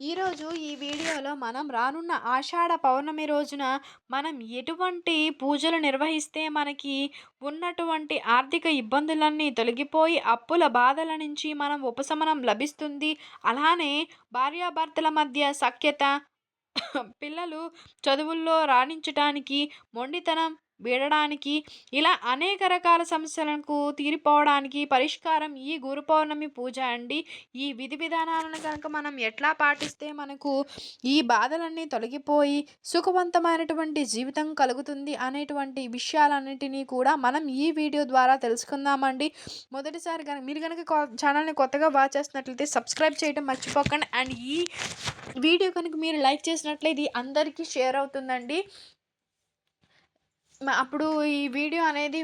ఈరోజు ఈ వీడియోలో మనం రానున్న ఆషాఢ పౌర్ణమి రోజున మనం ఎటువంటి పూజలు నిర్వహిస్తే మనకి ఉన్నటువంటి ఆర్థిక ఇబ్బందులన్నీ తొలగిపోయి అప్పుల బాధల నుంచి మనం ఉపశమనం లభిస్తుంది. అలానే భార్యాభర్తల మధ్య సఖ్యత పిల్లలు చదువుల్లో రాణించటానికి మొండితనం వీడడానికి ఇలా అనేక రకాల సమస్యలకు తీరిపోవడానికి పరిష్కారం ఈ గురు పౌర్ణమి పూజ అండి. ఈ విధి విధానాలను కనుక మనం ఎట్లా పాటిస్తే మనకు ఈ బాధలన్నీ తొలగిపోయి సుఖవంతమైనటువంటి జీవితం కలుగుతుంది అనేటువంటి విషయాలన్నింటినీ కూడా మనం ఈ వీడియో ద్వారా తెలుసుకుందామండి. మొదటిసారి కనుక మీరు కనుక ఛానల్ని కొత్తగా వాచ్ చేస్తున్నట్లయితే సబ్స్క్రైబ్ చేయడం మర్చిపోకండి. అండ్ ఈ వీడియో కనుక మీరు లైక్ చేసినట్లయితే అందరికీ షేర్ అవుతుందండి. అప్పుడు ఈ వీడియో అనేది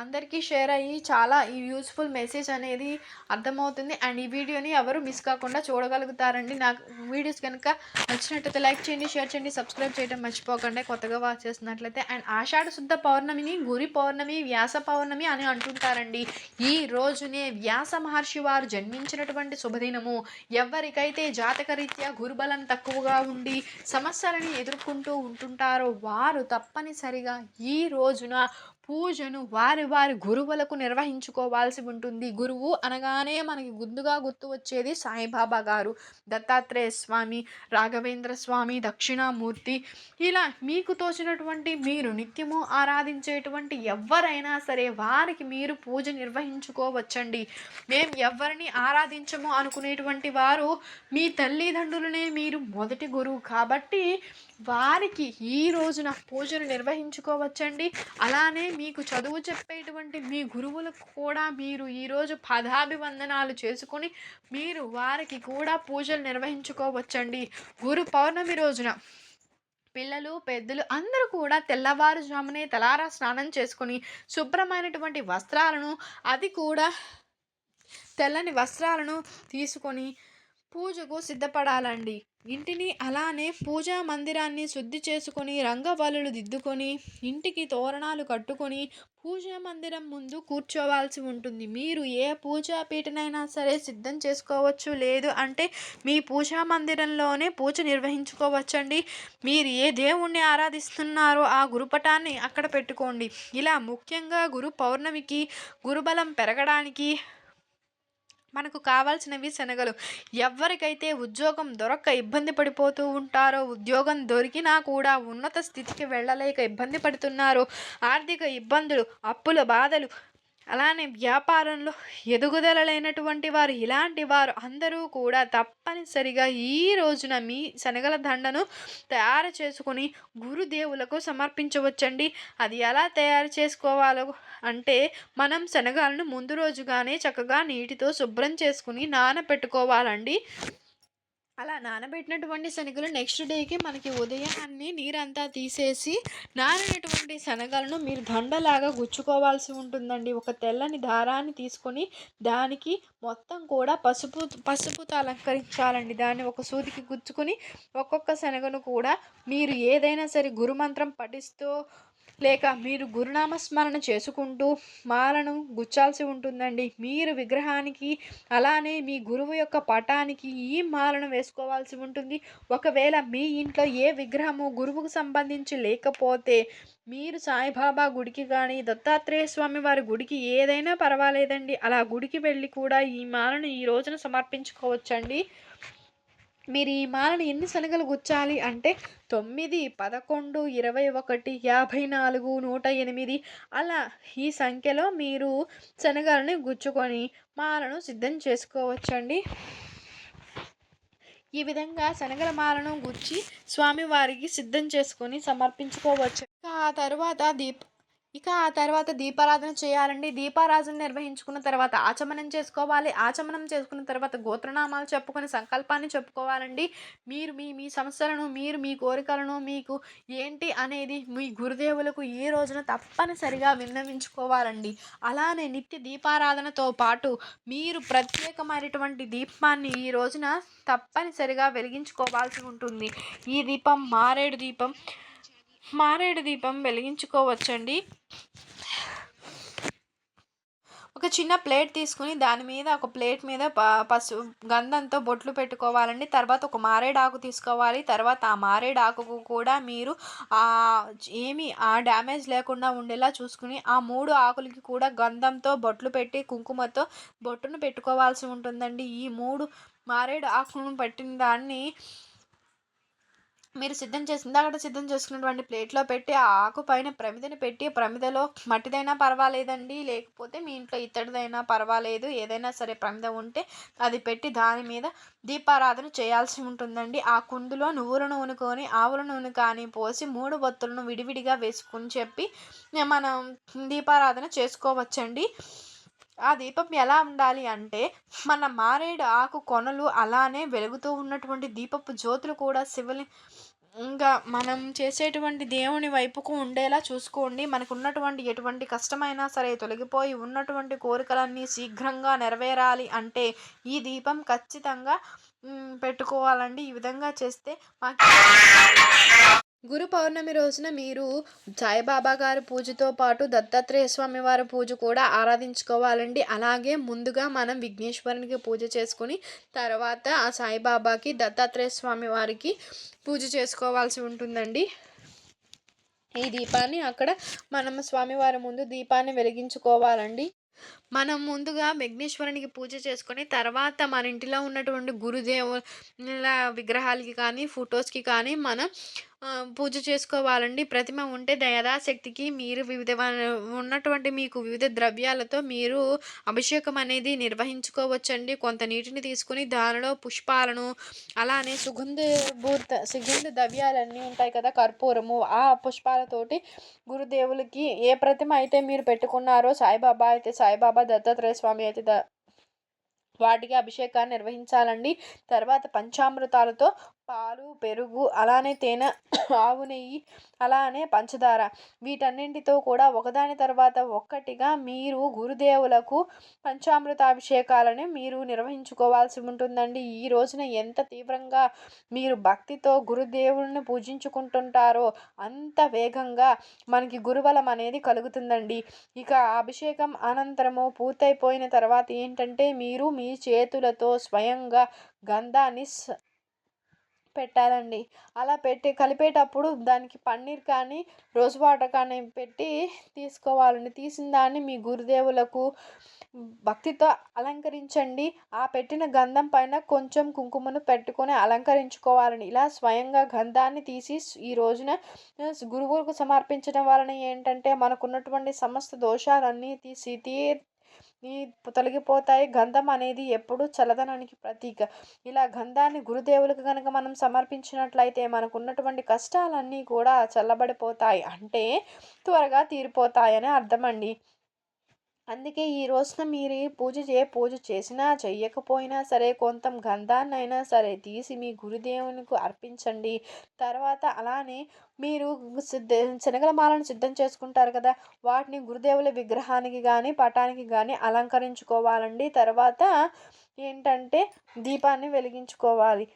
అందరికీ షేర్ అయ్యి చాలా ఈ యూస్ఫుల్ మెసేజ్ అనేది అర్థమవుతుంది. అండ్ ఈ వీడియోని ఎవరు మిస్ కాకుండా చూడగలుగుతారండి. నాకు వీడియోస్ కనుక నచ్చినట్లయితే లైక్ చేయండి షేర్ చేయండి సబ్స్క్రైబ్ చేయడం మర్చిపోకండి. కొత్తగా వాచ్ చేస్తున్నట్లయితే అండ్ ఆషాఢ శుద్ధ పౌర్ణమిని గురి పౌర్ణమి వ్యాస పౌర్ణమి అని అంటుంటారండి. ఈ రోజునే వ్యాస మహర్షి వారు జన్మించినటువంటి శుభదినము. ఎవరికైతే జాతకరీత్యా గురుబలం తక్కువగా ఉండి సమస్యలని ఎదుర్కొంటూ ఉంటుంటారో వారు తప్పనిసరిగా ఈ రోజున పూజను వారి వారి గురువులకు నిర్వహించుకోవాల్సి ఉంటుంది. గురువు అనగానే మనకి గుందుగా గుర్తు వచ్చేది సాయిబాబా గారు. దత్తాత్రేయ స్వామి రాఘవేంద్ర స్వామి దక్షిణామూర్తి. ఇలా మీకు తోచినటువంటి మీరు నిత్యము ఆరాధించేటువంటి ఎవరైనా సరే వారికి మీరు పూజ నిర్వహించుకోవచ్చండి. మేము ఎవరిని ఆరాధించము అనుకునేటువంటి వారు మీ తల్లిదండ్రులనే మీరు మొదటి గురువు కాబట్టి వారికి ఈ రోజున పూజను నిర్వహించుకోవచ్చండి. అలానే మీకు చదువు చెప్పేటువంటి మీ గురువులకు కూడా మీరు ఈరోజు పదాభివందనాలు చేసుకొని మీరు వారికి కూడా పూజలు నిర్వహించుకోవచ్చండి. గురు పౌర్ణమి రోజున పిల్లలు పెద్దలు అందరూ కూడా తెల్లవారుజామునే తలారా స్నానం చేసుకొని శుభ్రమైనటువంటి వస్త్రాలను అది కూడా తెల్లని వస్త్రాలను తీసుకొని పూజకు సిద్ధపడాలండి. ఇంటిని అలానే పూజా మందిరాన్ని శుద్ధి చేసుకొని రంగవల్లులు దిద్దుకొని ఇంటికి తోరణాలు కట్టుకొని పూజా మందిరం ముందు కూర్చోవాల్సి ఉంటుంది. మీరు ఏ పూజా పీటనైనా సరే సిద్ధం చేసుకోవచ్చు. లేదు అంటే మీ పూజా మందిరంలోనే పూజ నిర్వహించుకోవచ్చండి. మీరు ఏ దేవుణ్ణి ఆరాధిస్తున్నారో ఆ గురుపటాన్ని అక్కడ పెట్టుకోండి. ఇలా ముఖ్యంగా గురు పౌర్ణమికి గురుబలం పెరగడానికి మనకు కావాల్సినవి శనగలు. ఎవరికైతే ఉద్యోగం దొరక్క ఇబ్బంది పడిపోతూ ఉంటారో ఉద్యోగం దొరికినా కూడా ఉన్నత స్థితికి వెళ్ళలేక ఇబ్బంది పడుతున్నారో. ఆర్థిక ఇబ్బందులు అప్పుల బాధలు అలానే వ్యాపారంలో ఎదుగుదల లేనటువంటి వారు ఇలాంటి వారు అందరూ కూడా తప్పనిసరిగా ఈ రోజున మీ శనగల దండను తయారు చేసుకుని గురుదేవులకు సమర్పించవచ్చండి. అది ఎలా తయారు చేసుకోవాలో అంటే మనం శనగలను ముందు రోజుగానే చక్కగా నీటితో శుభ్రం చేసుకుని నానబెట్టుకోవాలండి అలా నానబెట్టినటువంటి శనగలు నెక్స్ట్ డేకి మనకి ఉదయాన్నే నీరంతా తీసేసి నానినటువంటి శనగలను మీరు దండలాగా గుచ్చుకోవాల్సి ఉంటుందండి. ఒక తెల్లని దారాన్ని తీసుకొని దానికి మొత్తం కూడా పసుపు పసుపుతో అలంకరించాలండి. దాన్ని ఒక సూదికి గుచ్చుకొని ఒక్కొక్క శనగను కూడా మీరు ఏదైనా సరే గురుమంత్రం పఠిస్తూ లేక మీరు గురునామస్మరణ చేసుకుంటూ మాలను గుచ్చాల్సి ఉంటుందండి. మీరు విగ్రహానికి అలానే మీ గురువు యొక్క పటానికి ఈ మాలను వేసుకోవాల్సి ఉంటుంది. ఒకవేళ మీ ఇంట్లో ఏ విగ్రహము గురువుకు సంబంధించి లేకపోతే మీరు సాయిబాబా గుడికి కానీ దత్తాత్రేయ స్వామి వారి గుడికి ఏదైనా పర్వాలేదండి. అలా గుడికి వెళ్ళి కూడా ఈ మాలను ఈ రోజున సమర్పించుకోవచ్చండి. మీరు ఈ మాలను ఎన్ని శనగలు గుచ్చాలి అంటే తొమ్మిది పదకొండు ఇరవై ఒకటి యాభై నాలుగు నూట ఎనిమిది. అలా ఈ సంఖ్యలో మీరు శనగలని గుచ్చుకొని మాలను సిద్ధం చేసుకోవచ్చండి. ఈ విధంగా శనగల మాలను గుచ్చి స్వామివారికి సిద్ధం చేసుకొని సమర్పించుకోవచ్చు. ఆ తర్వాత దీప ఇక ఆ తర్వాత దీపారాధన చేయాలండి. దీపారాధన నిర్వహించుకున్న తర్వాత ఆచమనం చేసుకోవాలి. ఆచమనం చేసుకున్న తర్వాత గోత్రనామాలు చెప్పుకుని సంకల్పాన్ని చెప్పుకోవాలండి. మీరు మీ మీ సమస్యలను మీరు మీ కోరికలను మీకు ఏంటి అనేది మీ గురుదేవులకు ఈ రోజున తప్పనిసరిగా విన్నవించుకోవాలండి. అలానే నిత్య దీపారాధనతో పాటు మీరు ప్రత్యేకమైనటువంటి దీపాన్ని ఈ రోజున తప్పనిసరిగా వెలిగించుకోవాల్సి ఉంటుంది. ఈ దీపం మారేడు దీపం. మారేడు దీపం వెలిగించుకోవచ్చండి. ఒక చిన్న ప్లేట్ తీసుకుని దాని మీద ఒక ప్లేట్ మీద ప పసు గంధంతో బొట్లు పెట్టుకోవాలండి. తర్వాత ఒక మారేడాకు తీసుకోవాలి. తర్వాత ఆ మారేడాకుకు కూడా మీరు ఏమి ఆ డ్యామేజ్ లేకుండా ఉండేలా చూసుకుని ఆ మూడు ఆకులకి కూడా గంధంతో బొట్లు పెట్టి కుంకుమతో బొట్టును పెట్టుకోవాల్సి ఉంటుందండి. ఈ మూడు మారేడు ఆకులను పెట్టిన దాన్ని మీరు సిద్ధం చేసి ఇందాక సిద్ధం చేసుకున్నటువంటి ప్లేట్లో పెట్టి ఆ ఆకు పైన ప్రమిదని పెట్టి ప్రమిదలో మట్టిదైనా పర్వాలేదండి. లేకపోతే మీ ఇంట్లో ఇత్తడిదైనా పర్వాలేదు. ఏదైనా సరే ప్రమిద ఉంటే అది పెట్టి దాని మీద దీపారాధన చేయాల్సి ఉంటుందండి. ఆ కుందులో నువ్వుల నూనె కొని ఆవుల నూనె కానీ పోసి మూడు బొత్తులను విడివిడిగా వేసుకుని చెప్పి మనం దీపారాధన చేసుకోవచ్చండి. ఆ దీపం ఎలా ఉండాలి అంటే మన మారేడు ఆకు కొనలు అలానే వెలుగుతూ ఉన్నటువంటి దీపపు జ్యోతులు కూడా శివలి ఇంకా మనం చేసేటువంటి దేవుని వైపుకు ఉండేలా చూసుకోండి. మనకు ఉన్నటువంటి ఎటువంటి కష్టమైనా సరే తొలగిపోయి ఉన్నటువంటి కోరికలన్నీ శీఘ్రంగా నెరవేరాలి అంటే ఈ దీపం ఖచ్చితంగా పెట్టుకోవాలండి. ఈ విధంగా చేస్తే మాకు గురు పౌర్ణమి రోజున మీరు సాయిబాబా గారి పూజతో పాటు దత్తాత్రేయ స్వామి వారి పూజ కూడా ఆరాధించుకోవాలండి. అలాగే ముందుగా మనం విఘ్నేశ్వరునికి పూజ చేసుకుని తర్వాత ఆ సాయిబాబాకి దత్తాత్రేయ స్వామి వారికి పూజ చేసుకోవాల్సి ఉంటుందండి. ఈ దీపాన్ని అక్కడ మనం స్వామివారి ముందు దీపాన్ని వెలిగించుకోవాలండి. మనం ముందుగా విఘ్నేశ్వరునికి పూజ చేసుకొని తర్వాత మన ఇంటిలో ఉన్నటువంటి గురుదేవుల విగ్రహాలకి కానీ ఫొటోస్కి కానీ మనం పూజ చేసుకోవాలండి. ప్రతిమ ఉంటే యథాశక్తికి మీరు వివిధ ఉన్నటువంటి మీకు వివిధ ద్రవ్యాలతో మీరు అభిషేకం అనేది నిర్వహించుకోవచ్చండి. కొంత నీటిని తీసుకుని దానిలో పుష్పాలను అలానే సుగంధ భూత సుగంధ ద్రవ్యాలన్నీ ఉంటాయి కదా కర్పూరము. ఆ పుష్పాలతోటి గురుదేవులకి ఏ ప్రతిమ అయితే మీరు పెట్టుకున్నారో సాయిబాబా అయితే సాయిబాబా దత్తాత్రేయ స్వామి అయితే ద వాటికి అభిషేకాన్ని నిర్వహించాలండి. తర్వాత పంచామృతాలతో పాలు పెరుగు అలానే తేనె ఆవు నెయ్యి అలానే పంచదార. వీటన్నింటితో కూడా ఒకదాని తర్వాత ఒక్కటిగా మీరు గురుదేవులకు పంచామృతాభిషేకాలని మీరు నిర్వహించుకోవాల్సి ఉంటుందండి. ఈ రోజున ఎంత తీవ్రంగా మీరు భక్తితో గురుదేవుల్ని పూజించుకుంటుంటారో అంత వేగంగా మనకి గురుబలం అనేది కలుగుతుందండి. ఇక అభిషేకం అనంతరము పూర్తయిపోయిన తర్వాత ఏంటంటే మీరు మీ చేతులతో స్వయంగా గంధాన్ని పెట్టాలండి. అలా పెట్టి కలిపేటప్పుడు దానికి పన్నీర్ కానీ రోజ్ వాటర్ కానీ పెట్టి తీసుకోవాలండి. తీసిన దాన్ని మీ గురుదేవులకు భక్తితో అలంకరించండి. ఆ పెట్టిన గంధం పైన కొంచెం కుంకుమను పెట్టుకొని అలంకరించుకోవాలని ఇలా స్వయంగా గంధాన్ని తీసి ఈ రోజున గురువులకు సమర్పించడం వలన ఏంటంటే మనకున్నటువంటి సమస్త దోషాలన్నీ తీసి తీ ఈ తొలగిపోతాయి. గంధం అనేది ఎప్పుడు చల్లదనానికి ప్రతీక. ఇలా గంధాన్ని గురుదేవులకు కనుక మనం సమర్పించినట్లయితే మనకు ఉన్నటువంటి కష్టాలన్నీ కూడా చల్లబడిపోతాయి. అంటే త్వరగా తీరిపోతాయని అర్థమండి. అందుకే ఈ రోజున మీరు పూజ చే పూజ చేసినా చెయ్యకపోయినా సరే కొంత గంధాన్నైనా సరే తీసి మీ గురుదేవునికి అర్పించండి. తర్వాత అలానే మీరు సిద్ధ శనగల మాలను సిద్ధం చేసుకుంటారు కదా వాటిని గురుదేవుల విగ్రహానికి కానీ పటానికి కానీ అలంకరించుకోవాలండి. తర్వాత ఏంటంటే దీపాన్ని వెలిగించుకోవాలి.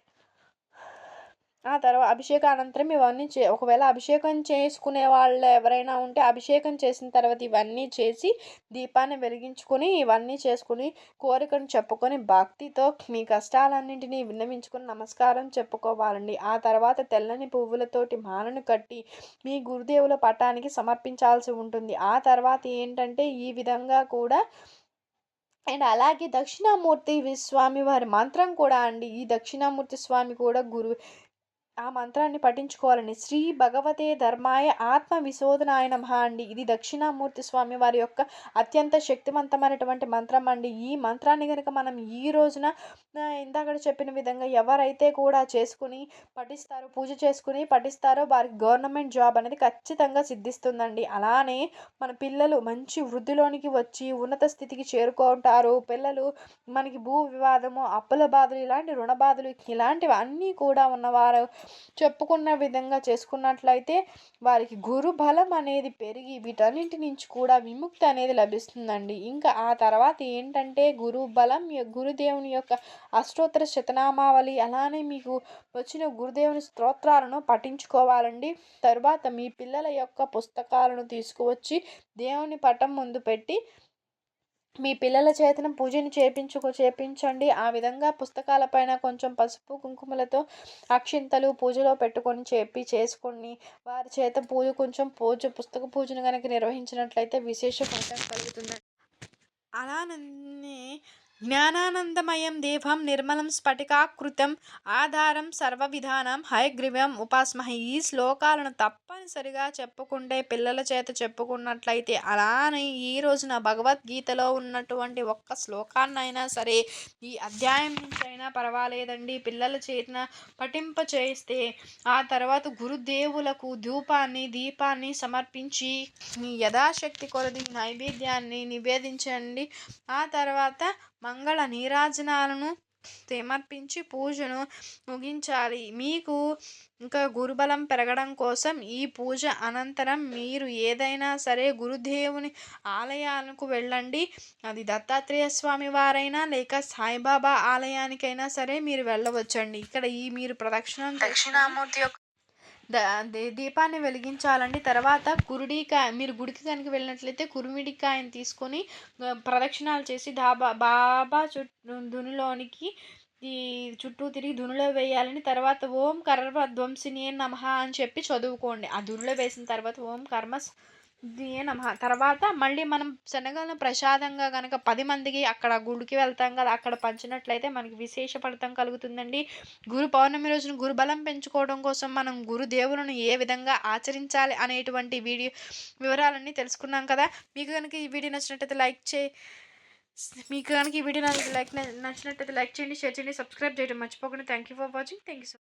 ఆ తర్వాత అభిషేక అనంతరం ఇవన్నీ చే ఒకవేళ అభిషేకం చేసుకునే వాళ్ళు ఎవరైనా ఉంటే అభిషేకం చేసిన తర్వాత ఇవన్నీ చేసి దీపాన్ని వెలిగించుకొని ఇవన్నీ చేసుకుని కోరికను చెప్పుకొని భక్తితో మీ కష్టాలన్నింటినీ విన్నవించుకొని నమస్కారం చెప్పుకోవాలండి. ఆ తర్వాత తెల్లని పువ్వులతోటి మాలను కట్టి మీ గురుదేవుల పటానికి సమర్పించాల్సి ఉంటుంది. ఆ తర్వాత ఏంటంటే ఈ విధంగా కూడా అండ్ అలాగే దక్షిణామూర్తి స్వామి వారి మంత్రం కూడా అండి. ఈ దక్షిణామూర్తి స్వామి కూడా గురు ఆ మంత్రాన్ని పఠించుకోవాలండి శ్రీ భగవతే ధర్మాయ ఆత్మ విశోధనాయ నమః అండి. ఇది దక్షిణామూర్తి స్వామి వారి యొక్క అత్యంత శక్తివంతమైనటువంటి మంత్రం అండి. ఈ మంత్రాన్ని కనుక మనం ఈ రోజున ఇందాక చెప్పిన విధంగా ఎవరైతే కూడా చేసుకుని పఠిస్తారో పూజ చేసుకుని పఠిస్తారో వారికి గవర్నమెంట్ జాబ్ అనేది ఖచ్చితంగా సిద్ధిస్తుందండి. అలానే మన పిల్లలు మంచి వృద్ధిలోనికి వచ్చి ఉన్నత స్థితికి చేరుకుంటారు. పిల్లలు మనకి భూ వివాదము అప్పుల బాధలు ఇలాంటి రుణ బాధలు ఇలాంటివి అన్నీ కూడా ఉన్నవారు చెప్పుకున్న విధంగా చేసుకున్నట్లయితే వారికి గురు బలం అనేది పెరిగి వీటన్నింటి నుంచి కూడా విముక్తి అనేది లభిస్తుందండి. ఇంకా ఆ తర్వాత ఏంటంటే గురు బలం గురుదేవుని యొక్క అష్టోత్తర శతనామావళి అలానే మీకు వచ్చిన గురుదేవుని స్తోత్రాలను పఠించుకోవాలండి. తర్వాత మీ పిల్లల యొక్క పుస్తకాలను తీసుకువచ్చి దేవుని పటం ముందు పెట్టి మీ పిల్లల చేతన పూజను చేపించుకో చేపించండి. ఆ విధంగా పుస్తకాలపైన కొంచెం పసుపు కుంకుమలతో అక్షింతలు పూజలో పెట్టుకొని చెప్పి చేసుకొని వారి చేత పూజ కొంచెం పూజ పుస్తక పూజను కనుక నిర్వహించినట్లయితే విశేష ఫలితం కలుగుతుంది అలానే జ్ఞానానందమయం దేవం నిర్మలం స్ఫటికాకృతం ఆధారం సర్వవిధానం హయగ్రీవం ఉపాస్మహ ఈ శ్లోకాలను తప్పనిసరిగా చెప్పుకుంటే పిల్లల చేత చెప్పుకున్నట్లయితే అలానే ఈ రోజున భగవద్గీతలో ఉన్నటువంటి ఒక్క శ్లోకాన్నైనా సరే ఈ అధ్యాయం నుంచి అయినా పర్వాలేదండి. పిల్లల చేతన పఠింప చేస్తే ఆ తర్వాత గురుదేవులకు ధూపాన్ని దీపాన్ని సమర్పించి మీ యథాశక్తి కొలది నైవేద్యాన్ని నివేదించండి. ఆ తర్వాత మంగళ నీరాజనాలను సమర్పించి పూజను ముగించాలి. మీకు ఇంకా గురుబలం పెరగడం కోసం ఈ పూజ అనంతరం మీరు ఏదైనా సరే గురుదేవుని ఆలయాలకు వెళ్ళండి. అది దత్తాత్రేయ స్వామి వారైనా లేక సాయిబాబా ఆలయానికైనా సరే మీరు వెళ్ళవచ్చండి. ఇక్కడ ఈ మీరు ప్రదక్షిణ దక్షిణామూర్తి యొక్క దీపాన్ని వెలిగించాలండి. తర్వాత కురుడికాయ మీరు గుడికి కనుక వెళ్ళినట్లయితే కురుమిడికాయని తీసుకొని ప్రదక్షిణాలు చేసి డాబా బాబా చుట్టూ దునిలోనికి ఈ చుట్టూ తిరిగి దునిలో వేయాలని తర్వాత ఓం కర్మ ధ్వంసిని నమః అని చెప్పి చదువుకోండి. ఆ దునిలో వేసిన తర్వాత ఓం కర్మ నమః తర్వాత మళ్ళీ మనం శనగలను ప్రసాదంగా కనుక పది మందికి అక్కడ గుడికి వెళ్తాం కదా అక్కడ పంచినట్లయితే మనకి విశేష ఫలితం కలుగుతుందండి. గురు పౌర్ణమి రోజున గురుబలం పెంచుకోవడం కోసం మనం గురుదేవులను ఏ విధంగా ఆచరించాలి అనేటువంటి వీడియో వివరాలన్నీ తెలుసుకున్నాం కదా. మీకు కనుక ఈ వీడియో నచ్చినట్టయితే లైక్ చేయి మీకు కనుక ఈ వీడియో నాకు లైక్ నచ్చినట్టయితే లైక్ చేయండి షేర్ చేయండి సబ్స్క్రైబ్ చేయడం మర్చిపోకండి. Thank you for watching thank you so